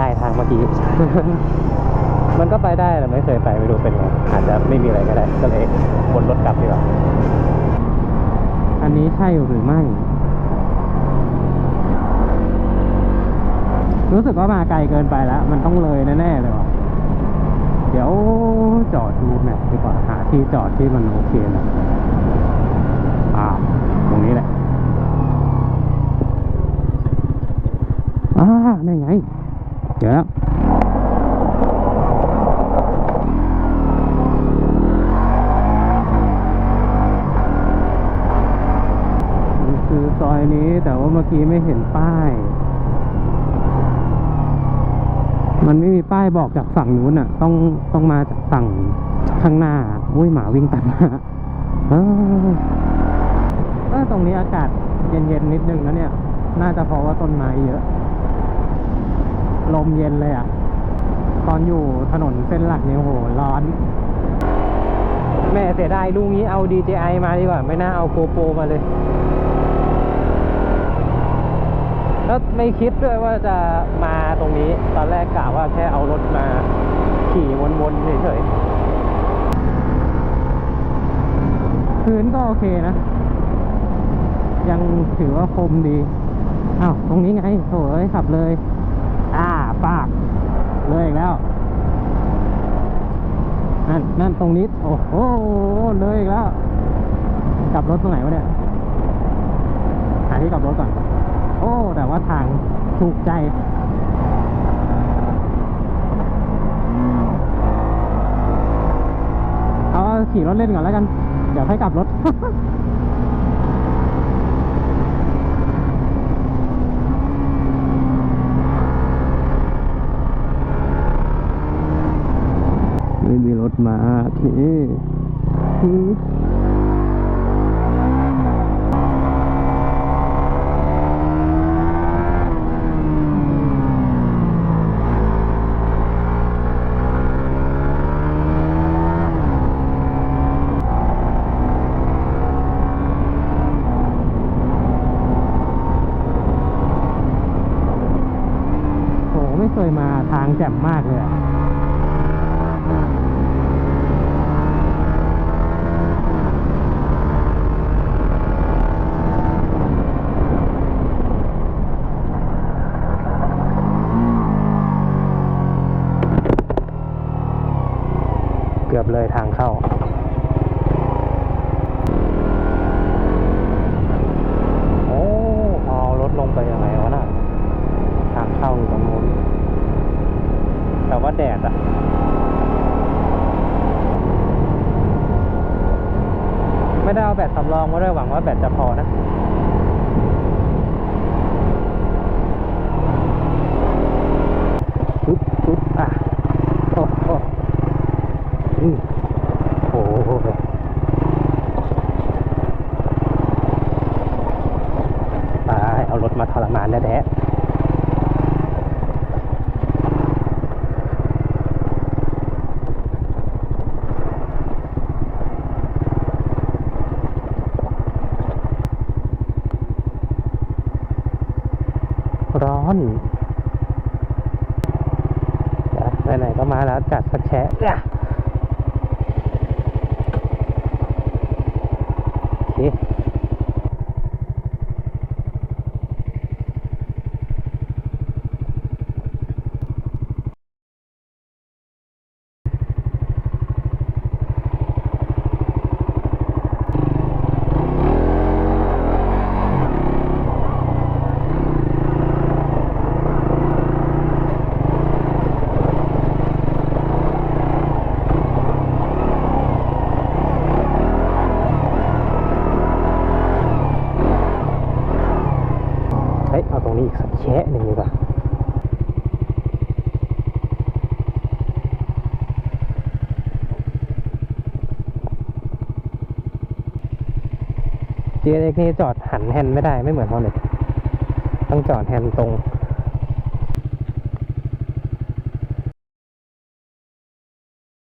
ได้ทักี้ มันก็ไปได้แต่ไม่เคยไปไม่รู้เป็นไงอาจจะไม่มีอะไรก็ได้ ก็เลยวนรถกลับดีกว่า อันนี้ใช่หรือไม่ รู้สึกว่ามาไกลเกินไปแล้ว มันต้องเลยแน่ๆเลยวะเดี๋ยวจอดดูแมพดีกว่าหาที่จอดที่มันโอเคนะอ่าตรงนี้แหละอ่านี่ไง เดี๋ยวแล้วมันคือซอยนี้แต่ว่าเมื่อกี้ไม่เห็นป้าย มันไม่มีป้ายบอกจากฝั่งนู้นอะ ต้องต้องมาจากฝั่งข้างหน้าอุ้ยหมาวิ่งตัดหน้าเออตรงนี้อากาศเย็นๆนิดนึงนะเนี่ย น่าจะเพราะว่าต้นไม้เยอะ ลมเย็นเลยอะ ตอนอยู่ถนนเส้นหลักเนี่ยโหร้อน แม่เสียดายลูกนี้เอา DJI มาดีกว่า ไม่น่าเอา GoPro มาเลย แล้วไม่คิดด้วยว่าจะมาตรงนี้ ตอนแรกกะว่าแค่เอารถมา ขี่วนๆเฉยๆพื้นก็โอเคนะยังถือว่าคมดี อ้าว ตรงนี้ไงโถเอ้ยขับเลย อ่าปากเลยอีกแล้วนั่นนั่นตรงนี้ โอ้โห เลยอีกแล้ว กลับรถตรงไหนวะเนี่ย หาที่กลับรถก่อน โอ้ แต่ว่าทางถูกใจเอาขี่รถเล่นก่อนแล้วกัน เดี๋ยวค่อยกลับรถ ม่มีรถมาโอเคอืมโหไม่เคยมาทางแจ่มมากเลย อะเกือบเลยทางเข้าโอ้เอารถลงไปยังไงวะน่ะทางเข้าอยู่ตรงนู้นแต่ว่าแดดอะไม่ได้เอาแบตสำรองมาด้วยหวังว่าแบตจะพอนะ ปุ๊บปุ๊บอะ โอ้โหอืมโอ้โหตายเอารถมาทรมาน แท้ๆร้อนจ้ะไหนๆก็มาแล้วจัดสักแชะอะโอเคเฮ้ย เอาตรงนี้อีกสักแชะหนึ่งดีกว่า GX นี่จอดหันแฮนด์ไม่ได้ไม่เหมือนฮอเน็ตต้องจอดแฮนด์ตรง